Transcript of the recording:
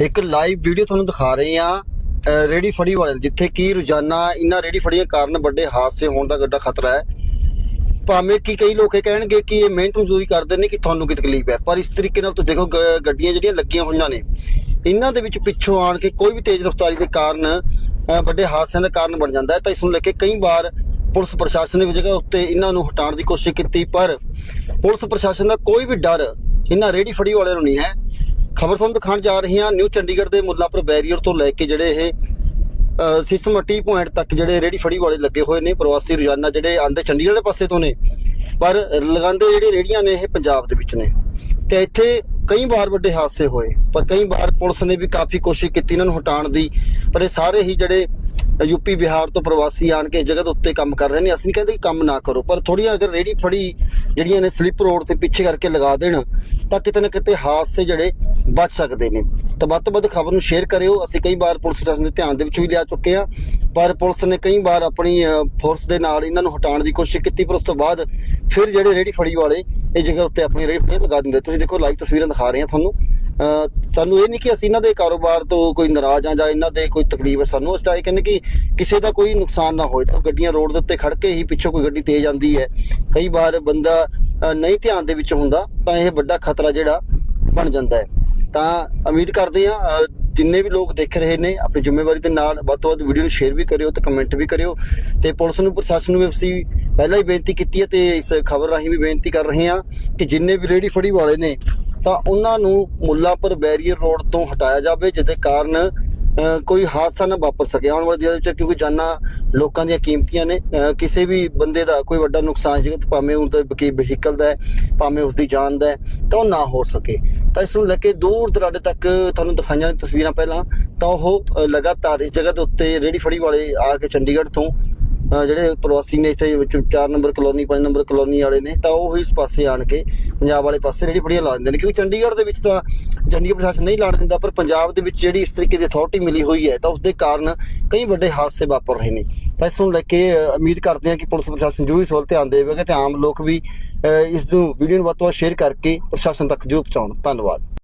ਇੱਕ live video ਤੁਹਾਨੂੰ ਦਿਖਾ ਰਹੇ ਆ ਰੇੜੀ ਫੜੀ ਵਾਲੇ ਜਿੱਥੇ ਕੀ ਰੋਜ਼ਾਨਾ ਇਹਨਾਂ ਰੇੜੀ ਫੜੀਆਂ ਕਾਰਨ ਵੱਡੇ ਹਾਦਸੇ ਹੋਣ ਦਾ ਗੱਡਾ ਖਤਰਾ ਹੈ। ਭਾਵੇਂ ਕਿ ਕਈ ਲੋਕ ਇਹ ਕਹਿਣਗੇ ਕਿ ਇਹ ਮਿਹਨਤ ਮਜ਼ਦੂਰੀ ਕਰਦੇ ਨੇ ਕਿ ਤੁਹਾਨੂੰ ਕੀ ਤਕਲੀਫ ਹੈ, ਪਰ ਇਸ ਤਰੀਕੇ ਨਾਲ ਤੁਸੀਂ ਦੇਖੋ ਗ- ਗੱਡੀਆਂ ਜਿਹੜੀਆਂ ਲੱਗੀਆਂ ਹੋਈਆਂ ਨੇ, ਇਹਨਾਂ ਦੇ ਵਿੱਚ ਪਿੱਛੋਂ ਆਣ ਕੇ ਕੋਈ ਵੀ ਤੇਜ਼ ਰਫ਼ਤਾਰੀ ਦੇ ਕਾਰਨ ਵੱਡੇ ਹਾਦਸਿਆਂ ਦਾ ਕਾਰਨ ਬਣ ਜਾਂਦਾ ਹੈ। ਤਾਂ ਇਸ ਨੂੰ ਲੈ ਕੇ ਕਈ ਵਾਰ ਪੁਲਿਸ ਪ੍ਰਸ਼ਾਸਨ ਨੇ ਵੀ ਜਗ੍ਹਾ ਉੱਤੇ ਇਹਨਾਂ ਨੂੰ ਹਟਾਉਣ ਦੀ ਕੋਸ਼ਿਸ਼ ਕੀਤੀ, ਪਰ ਪੁਲਿਸ ਪ੍ਰਸ਼ਾਸਨ ਦਾ ਕੋਈ ਵੀ ਡਰ ਇਹਨਾਂ ਰੇੜੀ ਫੜੀ ਵਾਲਿਆਂ ਨੂੰ ਨਹੀਂ ਹੈ। ਖਬਰ ਤੁਹਾਨੂੰ ਦਿਖਾਉਣ ਜਾ ਰਹੇ ਹਾਂ ਨਿਊ ਚੰਡੀਗੜ੍ਹ ਦੇ ਮੁੱਲਾਪੁਰ ਬੈਰੀਅਰ ਤੋਂ ਲੈ ਕੇ ਜਿਹੜੇ ਇਹ ਅ, ਪੁਆਇੰਟ ਤੱਕ ਜਿਹੜੇ ਰੇੜੀ ਫੜੀ ਵਾਲੇ ਲੱਗੇ ਹੋਏ ਨੇ ਪ੍ਰਵਾਸੀ ਰੋਜ਼ਾਨਾ ਜਿਹੜੇ ਆਂਦੇ ਚੰਡੀਗੜ੍ਹ ਦੇ ਪਾਸੇ ਤੋਂ ਨੇ ਪਰ ਲਗਾਉਂਦੇ ਜਿਹੜੇ ਰੇੜੀਆਂ ਨੇ ਇਹ ਪੰਜਾਬ ਦੇ ਵਿੱਚ ਨੇ। ਤੇ ਇੱਥੇ ਕਈ ਵਾਰ ਵੱਡੇ ਹਾਦਸੇ ਹੋਏ ਪਰ ਕਈ ਵਾਰ ਪੁਲਿਸ ਨੇ ਵੀ ਕਾਫੀ ਕੋਸ਼ਿਸ਼ ਕੀਤੀ ਇਹਨਾਂ ਨੂੰ ਹਟਾਉਣ ਦੀ ਪਰ ਇਹ ਸਾਰੇ ਹੀ ਜਿਹੜੇ ਯੂਪੀ ਬਿਹਾਰ ਤੋਂ ਪ੍ਰਵਾਸੀ ਆਣ ਕੇ ਇਸ ਜਗ੍ਹਾ ਦੇ ਉੱਤੇ ਕੰਮ ਕਰ ਰਹੇ ਨੇ ਅਸੀਂ ਨਹੀਂ ਕਹਿੰਦੇ ਕੰਮ ਨਾ ਕਰੋ ਪਰ ਥੋੜੀਆਂ ਅਗਰ ਰੇੜੀ ਫੜੀ ਜਿਹੜੀਆਂ ਨੇ ਸਲਿੱਪ ਰੋਡ ਤੇ ਪਿੱਛੇ ਕਰਕੇ ਲਗਾ ਦੇਣ ਤਾਂ ਕਿਤੇ ਨਾ ਕਿਤੇ ਹਾਦਸੇ ਜਿਹੜੇ ਬਚ ਸਕਦੇ ਨੇ। ਤਾਂ ਵੱਧ ਤੋਂ ਵੱਧ ਖਬਰ ਨੂੰ ਸ਼ੇਅਰ ਕਰਿਓ। ਅਸੀਂ ਕਈ ਵਾਰ ਪੁਲਿਸ ਪ੍ਰਸ਼ਾਸਨ ਦੇ ਧਿਆਨ ਦੇ ਵਿੱਚ ਵੀ ਲਿਆ ਚੁੱਕੇ ਆ ਪਰ ਪੁਲਿਸ ਨੇ ਕਈ ਵਾਰ ਆਪਣੀ ਫੋਰਸ ਦੇ ਨਾਲ ਇਹਨਾਂ ਨੂੰ ਹਟਾਉਣ ਦੀ ਕੋਸ਼ਿਸ਼ ਕੀਤੀ, ਪਰ ਉਸ ਤੋਂ ਬਾਅਦ ਫਿਰ ਜਿਹੜੇ ਰੇੜੀ ਫੜੀ ਵਾਲੇ, ਇਹ ਜਗ੍ਹਾ ਉੱਤੇ ਆਪਣੀ ਰੇੜੀ ਫੜੀ ਲਗਾ ਦਿੰਦੇ। ਤੁਸੀਂ ਦੇਖੋ ਲਾਈਵ ਤਸਵੀਰਾਂ ਦਿਖਾ ਰਹੇ ਹਾਂ ਤੁਹਾਨੂੰ। ਅਹ ਸਾਨੂੰ ਇਹ ਨਹੀਂ ਕਿ ਅਸੀਂ ਇਹਨਾਂ ਦੇ ਕਾਰੋਬਾਰ ਤੋਂ ਕੋਈ ਨਾਰਾਜ਼ ਆ ਜਾਂ ਇਹਨਾਂ ਦੇ ਕੋਈ ਤਕਲੀਫ ਹੈ। ਸਾਨੂੰ ਅਸੀਂ ਤਾਂ ਇਹ ਕਹਿੰਦੇ ਕਿ ਕਿਸੇ ਦਾ ਕੋਈ ਨੁਕਸਾਨ ਨਾ ਹੋਏ। ਤਾਂ ਗੱਡੀਆਂ ਰੋਡ ਦੇ ਉੱਤੇ ਖੜ ਕੇ ਹੀ ਪਿੱਛੋਂ ਕੋਈ ਗੱਡੀ ਤੇਜ਼ ਆਂਦੀ ਹੈ। ਕਈ ਵਾਰ ਬੰਦਾ ਨਹੀਂ ਧਿਆਨ ਦੇ ਵਿੱਚ ਹੁੰਦਾ, ਤਾਂ ਇਹ ਵੱਡਾ ਖਤਰਾ ਜਿਹੜਾ ਬਣ ਜਾਂਦਾ ਹੈ। ਤਾਂ ਉਮੀਦ ਕਰਦੇ ਆ ਜਿੰਨੇ ਵੀ ਲੋਕ ਦੇਖ ਰਹੇ ਨੇ, ਆਪਣੀ ਜ਼ਿੰਮੇਵਾਰੀ ਦੇ ਨਾਲ ਵੱਧ ਤੋਂ ਵੱਧ ਵੀਡੀਓ ਨੂੰ ਸ਼ੇਅਰ ਵੀ ਕਰਿਓ ਤੇ ਕਮੈਂਟ ਵੀ ਕਰਿਓ। ਤੇ ਪੁਲਿਸ ਨੂੰ, ਪ੍ਰਸ਼ਾਸਨ ਨੂੰ ਵੀ ਅਸੀਂ ਪਹਿਲਾਂ ਹੀ ਬੇਨਤੀ ਕੀਤੀ ਹੈ ਤੇ ਇਸ ਖਬਰ ਰਾਹੀਂ ਵੀ ਬੇਨਤੀ ਕਰ ਰਹੇ ਹਾਂ ਕਿ ਜਿੰਨੇ ਵੀ ਰੇੜੀ ਫੜੀ ਵਾਲੇ ਨੇ, ਤਾਂ ਉਹਨਾਂ ਨੂੰ ਮੁੱਲਾਪੁਰ ਬੈਰੀਅਰ ਰੋਡ ਤੋਂ ਹਟਾਇਆ ਜਾਵੇ, ਜਿਹਦੇ ਕਾਰਨ ਕੋਈ ਹਾਦਸਾ ਨਾ ਵਾਪਰ ਸਕੇ। ਆਉਣ ਵਾਲੇ ਦਿਨਾਂ ਵਿੱਚ ਕਿਉਂਕਿ ਜਾਨਾਂ ਲੋਕਾਂ ਦੀਆਂ ਕੀਮਤੀਆਂ ਨੇ। ਕਿਸੇ ਵੀ ਬੰਦੇ ਦਾ ਕੋਈ ਵੱਡਾ ਨੁਕਸਾਨ ਜਿਹੜਾ ਭਾਵੇਂ ਉਹਦਾ ਕੀ ਵਹੀਕਲ ਦਾ ਹੈ, ਭਾਵੇਂ ਉਸ ਦੀ ਜਾਨ ਦਾ ਹੈ, ਤਾਂ ਉਹ ਨਾ ਹੋ ਸਕੇ। ਤਾਂ ਇਸ ਨੂੰ ਲੈ ਕੇ ਦੂਰ ਦਰਾਡੇ ਤੱਕ ਤੁਹਾਨੂੰ ਦਿਖਾਈਆਂ ਨੇ ਤਸਵੀਰਾਂ ਪਹਿਲਾਂ। ਤਾਂ ਉਹ ਲਗਾਤਾਰ ਇਸ ਜਗ੍ਹਾ ਦੇ ਉੱਤੇ ਰੇੜੀ ਫੜੀ ਵਾਲੇ ਆ ਕੇ ਚੰਡੀਗੜ੍ਹ ਤੋਂ। ਜਿਹੜੇ ਪ੍ਰਵਾਸੀ ਨੇ ਇੱਥੇ ਵਿੱਚ 4 ਨੰਬਰ ਕਲੋਨੀ 5 ਨੰਬਰ ਕਲੋਨੀ ਵਾਲੇ ਨੇ, ਤਾਂ ਉਹ ਇਸ ਪਾਸੇ ਆਣ ਕੇ ਪੰਜਾਬ ਵਾਲੇ ਪਾਸੇ ਰੇੜੀ ਫੜੀਆਂ ਲਾ ਦਿੰਦੇ ਨੇ। ਕਿਉਂਕਿ ਚੰਡੀਗੜ੍ਹ ਦੇ ਵਿੱਚ ਤਾਂ ਚੰਡੀਗੜ੍ਹ ਪ੍ਰਸ਼ਾਸਨ ਨਹੀਂ ਲਾਣ ਦਿੰਦਾ ਪਰ ਪੰਜਾਬ ਦੇ ਵਿੱਚ ਜਿਹੜੀ ਇਸ ਤਰੀਕੇ ਦੀ ਅਥਾਰਟੀ ਮਿਲੀ ਹੋਈ ਹੈ ਤਾਂ ਉਸ ਦੇ ਕਾਰਨ ਕਈ ਵੱਡੇ ਹਾਦਸੇ ਵਾਪਰ ਰਹੇ ਨੇ। ਤਾਂ ਇਸ ਨੂੰ ਲੈ ਕੇ ਉਮੀਦ ਕਰਦੇ ਹਾਂ ਕਿ ਪੁਲਿਸ ਪ੍ਰਸ਼ਾਸਨ ਜੋ ਇਸ ਵੱਲ ਧਿਆਨ ਦੇਵੇਗਾ ਤੇ ਆਮ ਲੋਕ ਵੀ ਅ, ਇਸ ਨੂੰ ਵੀਡੀਓ ਨੂੰ ਵੱਧ ਤੋਂ ਵੱਧ ਸ਼ੇਅਰ ਕਰਕੇ ਪ੍ਰਸ਼ਾਸਨ ਤੱਕ ਜੋ ਪਹੁੰਚਾਉਣ। ਧੰਨਵਾਦ।